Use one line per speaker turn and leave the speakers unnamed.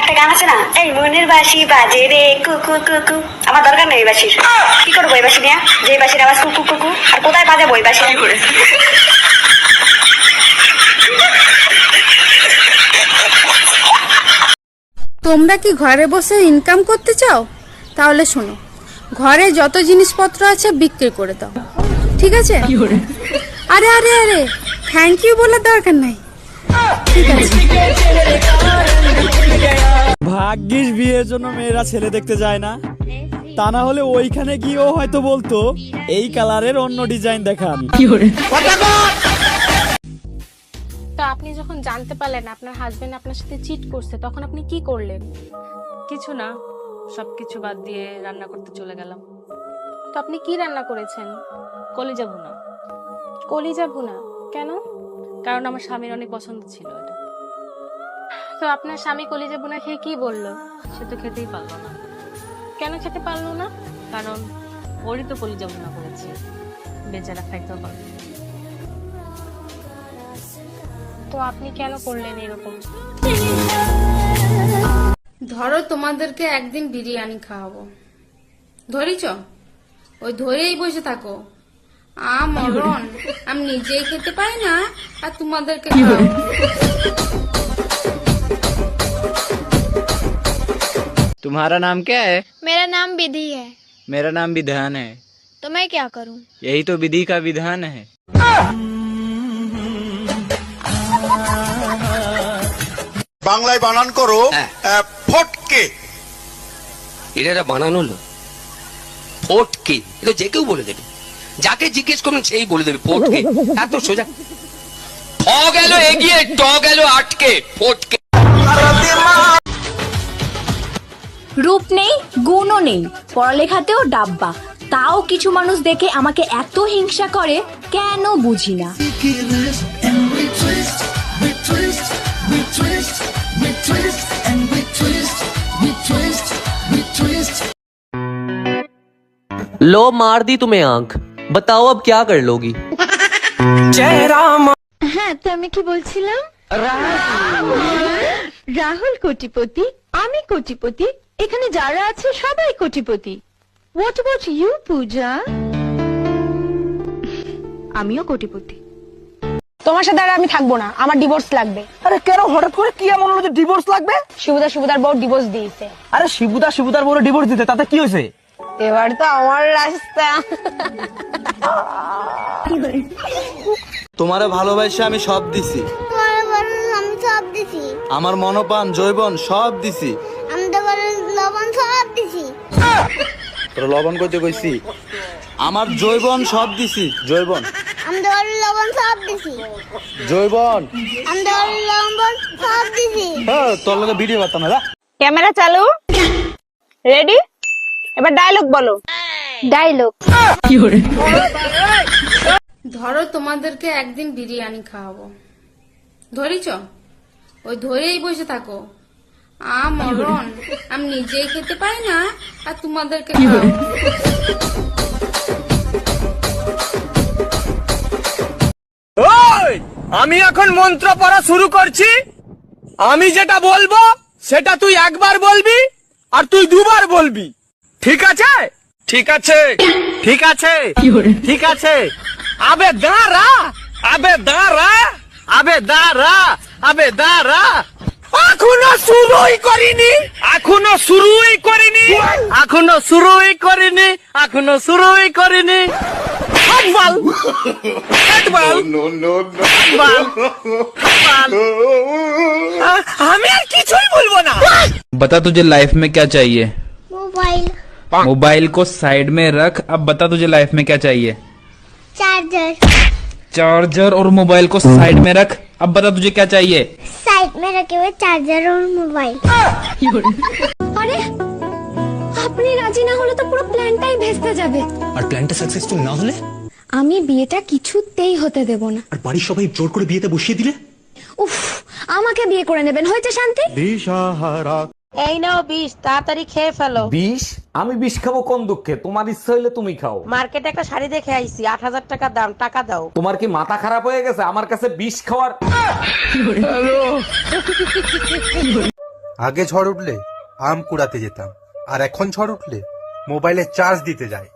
একটা গান আছে না? এই মনের বাসি বাজে রে কুকু কুকু আমার দরকার নেই এই বাসির কি করব এই বাসি নিয়ে? যে বাসির আওয়াজ কুকু কুকু আর কোথায় বাজাবো এই বাসি
তোমরা কি ঘরে বসে ইনকাম করতে চাও? তাহলে শোনো ঘরে যত জিনিসপত্র আছে বিক্রি করে দাও। ঠিক আছে? আরে আরে আরে থ্যাংক ইউ বলার দরকার নাই। ঠিক আছে।
ভাগ্যিস বিয়ের জন্য মেয়েরা ছেলে দেখতে যায় না। তা না হলে ওইখানে গিয়েও হয়তো বলতো এই কালারের অন্য ডিজাইন দেখান।
তো আপনি যখন জানতে পারলেন আপনার হাজবেন্ড আপনার সাথে চিট করছে তখন আপনি কি করলেন?
কিছু না সবকিছু বাদ দিয়ে রান্না করতে চলে গেলাম।
তো আপনি কি রান্না করেছেন?
কলেজা ভুনা।
কলিজা ভুনা। কেন?
কারণ আমার স্বামীর অনেক পছন্দ ছিল
তো আপনার স্বামী কলিজা ভুনা খেয়ে কি বলল?
সে তো খেতেই পারল না।
কেন খেতে পারল না?
কারণ ওরই তো কলিজা ভুনা করেছি। বেচারা খাইতেও পারবে
তো আপনি কেন করলেন এরকম?
ধরো তোমাদেরকে একদিন বিরিয়ানি খাওয়াবো। ধরিছ? ওই ধরেই বসে থাকো। আ মরণ আমি নিজেই খেতে পাই না আর তোমাদেরকে খাওয়াবো।
तुम्हारा नाम क्या है
मेरा नाम विधि है
मेरा नाम विधान है
तो मैं क्या करूं?
यही तो विधि का विधान है
বাংলায় বানান করো আহ, ফটকে
এটা একটা বানানো হলো ফোটকে এটা যে কেউ বলে দেবে যাকে জিজ্ঞেস করুন সেই বলে দেবে ফোটকে এত সোজা ঠ গেল এগিয়ে ট গেল আটকে ফোটকে
রূপ নেই গুণও নেই পড়ালেখাতেও ডাব্বা তাও কিছু মানুষ দেখে আমাকে এত হিংসা করে কেন বুঝি না
लो मार दी तुम्हें आंख बताओ अब क्या कर लोगी
হ্যাঁ তো আমি কি বলছিলাম রাহুল কোটিপতি আমি কোটিপতি এখানে যারা আছে সবাই কোটিপতি। What about you Puja? আমিও কোটিপতি।
তোমার সাথে আর আমি থাকব না আমার ডিভোর্স লাগবে।
আরে কেন হঠাৎ করে কি এমন হলো যে ডিভোর্স লাগবে?
শিবুদা শিবুদার বউ ডিভোর্স দিয়েছে।
আরে শিবুদা শিবুদার বলে ডিভোর্স দিতে তাতে কি হয়েছে?
এবার তো আমার রাস্তা।
তোমারে ভালোবাসে আমি সব দিছি।
আমি সব দিছি।
আমার মনপান জৈবন সব দিছি। তোর লবণ করতে কইছি। আমার জৈবন সব দিছি। জৈবন।
আমি লবণ সব দিছি।
জৈবন।
আমি লবণ সব দিছি।
হ্যাঁ তোর লগে ভিডিও করতাম না
ক্যামেরা চালু। রেডি এবার ডায়লগ বলো।
ডায়লগ
ধরো তোমাদেরকে একদিন বিরিয়ানি খাওয়াবো। ধরিছ? ওই ধরেই বসে থাকো। আমি নিজেই খেতে পাই না আর তোমাদেরকে
ওই আমি এখন মন্ত্র পড়া শুরু করছি। আমি যেটা বলব সেটা তুই একবার বলবি আর তুই দুবার বলবি। ঠিক আছে? ঠিক আছে। ঠিক আছে। ঠিক আছে। আবে দাঁড়া আবে দাঁড়া আবে দাঁড়া আবে দাঁড়া। এখনো শুরুই করিনি এখনো শুরুই করিনি এখনো শুরুই করিনি এখনো শুরুই করিনি হাতবাল হাতবাল হাতবাল হাতবাল আ- আমি আর কিছুই বলবো না
बता तुझे लाइफ में क्या चाहिए
মোবাইল
मोबाइल को साइड में रख अब बता तुझे लाइफ में क्या चाहिए
चार्जर
चार्जर और मोबाइल को साइड में रख अब बता तुझे क्या चाहिए
साइड में रखे हुए चार्जर और मोबाइल
আরে আপনি রাজি না হলে তো পুরো প্ল্যানটাই ভেস্তে যাবে
আর প্ল্যানটা সাকসেসফুল না হলে
আমি বিয়েটা কিছুতেই হতে দেব না
আর বাড়ির সবাই জোর করে বিয়েতে বসিয়ে দিলে
উফ আমাকে বিয়ে করে নেবেন হয়েছে শান্তি
এই নাও বিষ তাড়াতাড়ি খেয়ে ফেলো
বিষ আমি বিষ খাবো কোন দুঃখে তোমার ইচ্ছা হইলে তুমি খাও
মার্কেটে একটা শাড়ি দেখে আইছি আট হাজার টাকা দাম টাকা দাও
তোমার কি মাথা খারাপ হয়ে গেছে আমার কাছে বিষ খাওয়ার
আগে ঝড় উঠলে আম কুড়াতে যেতাম আর এখন ঝড় উঠলে মোবাইলে চার্জ দিতে যায়